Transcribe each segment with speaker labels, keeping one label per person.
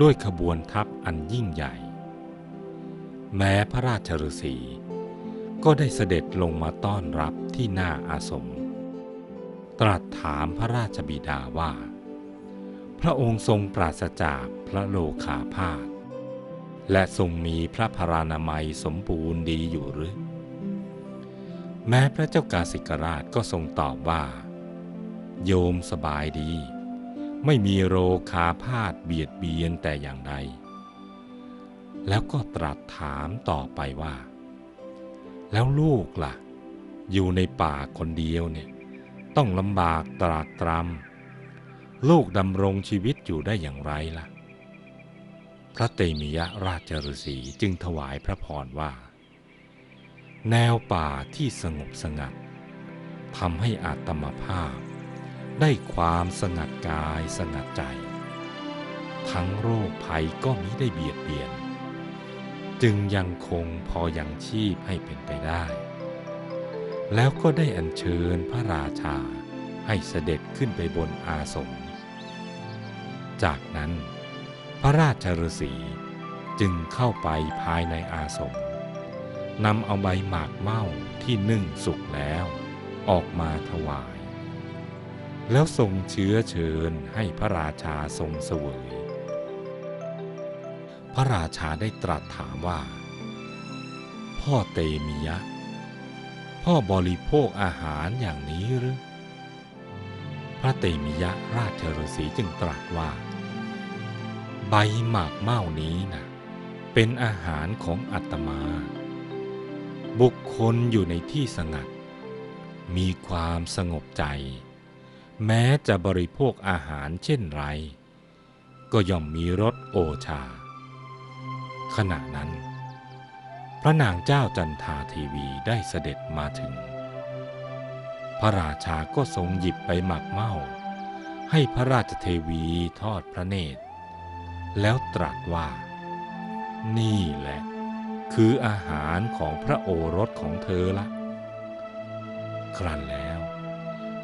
Speaker 1: ด้วยขบวนทัพอันยิ่งใหญ่ แม้พระราชฤาษีก็ได้เสด็จลงมาต้อนรับที่หน้าอาสม ตรัสถามพระราชบิดาว่า พระองค์ทรงปราศจากพระโลคาพาธและทรงมีพระพรานามัยสมบูรณ์ดีอยู่หรือ แม้พระเจ้ากาสิกราชก็ทรงตอบว่า โยมสบายดี ไม่มีโรคาพาธเบียดเบียนแต่อย่างใด แล้วก็ตรัสถามต่อไปว่า แล้วลูกล่ะ อยู่ในป่าคนเดียวเนี่ย ต้องลำบากตรากตรำลูกดำรงชีวิตอยู่ได้อย่างไรล่ะ พระเตมิยะราชฤษีจึงถวายพระพรว่า แนวป่าที่สงบสงัดทำให้อาตมภาพ ได้ความสงัดกายสงัดใจ ทั้งโรคภัยก็มิได้เบียดเบียน จึงยังคงพอยังชีพให้เป็นไปได้ แล้วก็ได้อัญเชิญพระราชาให้เสด็จขึ้นไปบนอาสมจากนั้น พระราชฤาษีจึงเข้าไปภายในอาสมนำเอาใบหมากเม่าที่นึ่งสุกแล้ว ออกมาถวาย แล้วทรงเชื้อเชิญให้พระราชาทรงเสวย พระราชาได้ตรัสถามว่า พ่อเตมียะ พ่อบริโภคอาหารอย่างนี้หรือ พระเตมียะราชฤษีจึงตรัสว่า ใบหมากเม่านี้นะเป็นอาหารของอัตมา บุคคลอยู่ในที่สงัด มีความสงบใจ แม้จะบริโภคอาหารเช่นไร ก็ย่อมมีรสโอชา ขณะนั้น พระนางเจ้าจันทาทีวีได้เสด็จมาถึง พระราชาก็ทรงหยิบไปหมักเมาให้พระราชเทวีทอดพระเนตร แล้วตรัสว่า นี่แหละ คืออาหารของพระโอรสของเธอละ ครั้นแล้ว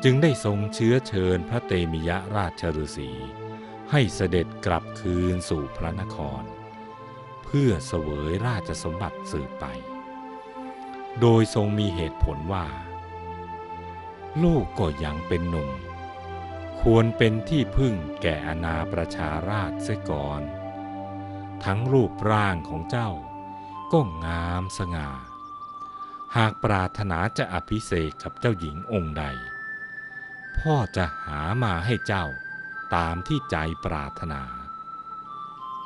Speaker 1: จึงได้ทรงเชื้อเชิญพระเตมิยะราชฤษีให้เสด็จกลับคืนสู่พระนคร เพื่อเสวยราชสมบัติสืบไป โดยทรงมีเหตุผลว่า ลูกก็ยังเป็นหนุ่ม ควรเป็นที่พึ่งแก่อนาประชาราชเสียก่อน ทั้งรูปร่างของเจ้าก็งามสง่า หากปรารถนาจะอภิเษกกับเจ้าหญิงองค์ใด พ่อจะหามาให้เจ้าตามที่ใจปรารถนา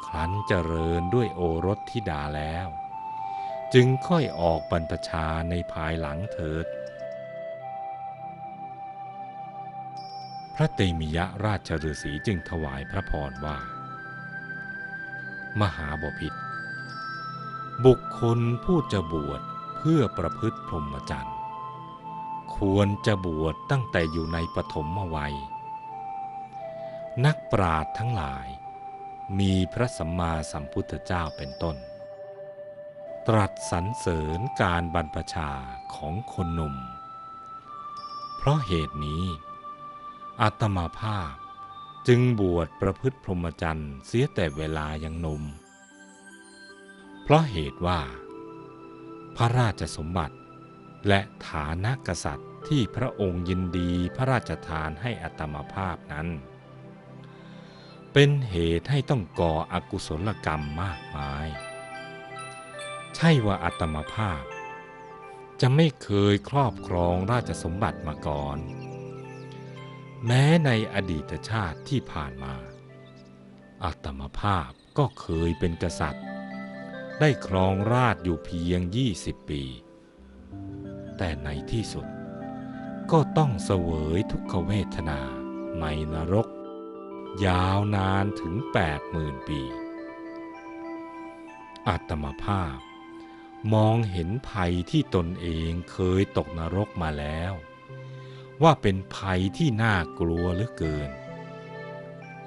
Speaker 1: ครั้นเจริญด้วยโอรสธิดาแล้ว จึงค่อยออกบรรพชาในภายหลังเถิด พระเตมิยะราชฤษีจึงถวายพระพรว่า มหาบพิตรบุคคลผู้จะบวชเพื่อประพฤติพรหมจรรย์ ควรจะบวชตั้งแต่อยู่ในปฐมวัย นักปราชญ์ทั้งหลาย มีพระสัมมาสัมพุทธเจ้าเป็นต้น ตรัสสรรเสริญการบรรพชาของคนหนุ่ม เพราะเหตุนี้อาตมาภาพจึงบวชประพฤติพรหมจรรย์เสียแต่เวลายังหนุ่ม เพราะเหตุว่า พระราชสมบัติและฐานะกษัตริย์ ที่พระองค์ยินดีพระราชทานให้อัตมาภาพนั้น เป็นเหตุให้ต้องก่ออกุศลกรรมมากมาย ใช่ว่าอัตมาภาพ จะไม่เคยครอบครองราชสมบัติมาก่อน แม้ในอดีตชาติที่ผ่านมา อัตมภาพก็เคยเป็นกษัตริย์ ได้ครองราชอยู่เพียง 20 ปี แต่ในที่สุด ก็ต้องเสวยทุกขเวทนาในนรก ยาวนานถึงแปดหมื่นปี อัตมภาพ มองเห็นภัยที่ตนเองเคยตกนรกมาแล้ว ว่าเป็นภัยที่น่ากลัวเหลือเกิน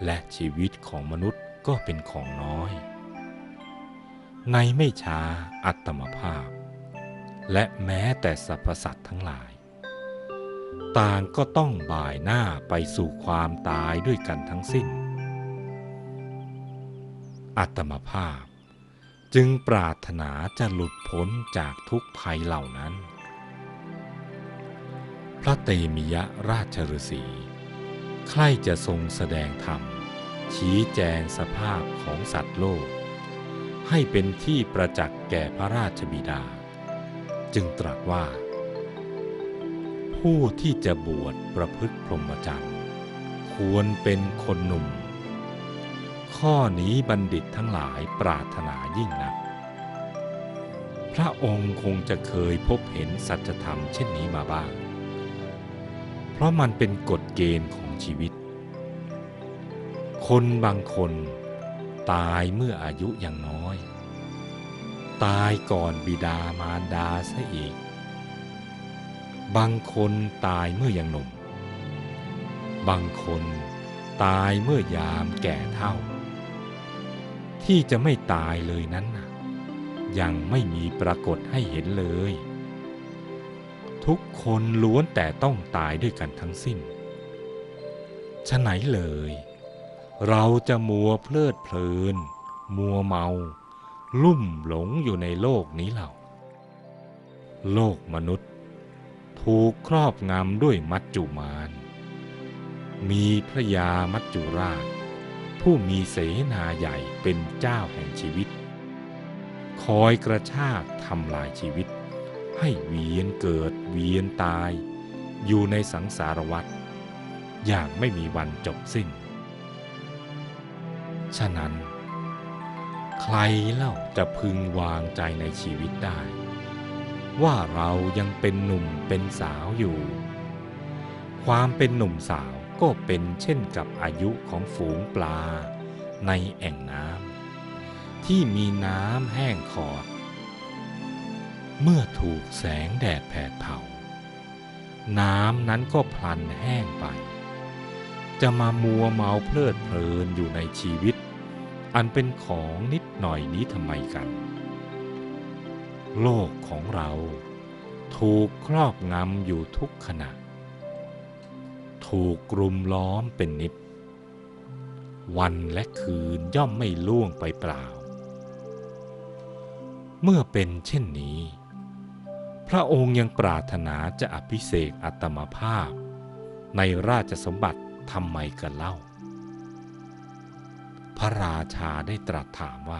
Speaker 1: และชีวิตของมนุษย์ก็เป็นของน้อย ในไม่ช้าอัตมภาพ และแม้แต่สรรพสัตว์ทั้งหลาย ต่างก็ต้องบ่ายหน้าไปสู่ความตายด้วยกันทั้งสิ้น อัตมภาพจึงปรารถนาจะหลุดพ้นจากทุกภัยเหล่านั้น พระเตมิยะราชฤษีใคร่จะทรงแสดงธรรม ชี้แจงสภาพของสัตว์โลก ให้เป็นที่ประจักษ์แก่พระราชบิดา จึงตรัสว่า ผู้ที่จะบวชประพฤติพรหมจรรย์ควรเป็นคนหนุ่ม ข้อนี้บัณฑิตทั้งหลายปรารถนายิ่งนัก พระองค์คงจะเคยพบเห็นสัจธรรมเช่นนี้มาบ้าง เพราะมันเป็นกฎเกณฑ์ของชีวิต คนบางคนตายเมื่ออายุยังน้อย ตายก่อนบิดามารดาซะอีก บางคนตายเมื่อยังหนุ่ม บางคนตายเมื่อยามแก่เท่า ที่จะไม่ตายเลยนั้นนะยังไม่มีปรากฏให้เห็นเลย ทุกคนล้วนแต่ต้องตายด้วยกันทั้งสิ้นฉะไหนเลย เราจะมัวเพลิดเพลิน มัวเมา ลุ่มหลงอยู่ในโลกนี้เหล่าโลกมนุษย์ ถูกครอบงำด้วยมัจจุมาน มีพระยามัจจุราช ผู้มีเสนาใหญ่เป็นเจ้าแห่งชีวิต คอยกระชากทำลายชีวิต ให้เวียนเกิดเวียนตาย อยู่ในสังสารวัฏอย่างไม่มีวันจบสิ้น ฉะนั้น ใครเล่าจะพึงวางใจในชีวิตได้ ว่าเรายังเป็นหนุ่มเป็นสาวอยู่ ความเป็นหนุ่มสาวก็เป็นเช่นกับอายุของฝูงปลา ในแอ่งน้ำที่มีน้ำแห้งขอด เมื่อถูกแสงแดดแผดเผา น้ำนั้นก็พลันแห้งไป จะมามัวเมาเพลิดเพลินอยู่ในชีวิต อันเป็นของนิดหน่อยนี้ทำไมกัน โลกของเรา ถูกครอบงำอยู่ทุกขณะ ถูกกลุ่มล้อมเป็นนิดวันและคืนย่อมไม่ล่วงไปเปล่า เมื่อเป็นเช่นนี้ พระองค์ยังปรารถนาจะอภิเษกอัตมภาพ ในราชสมบัติทำไมกันเล่า พระราชาได้ตรัสถามว่า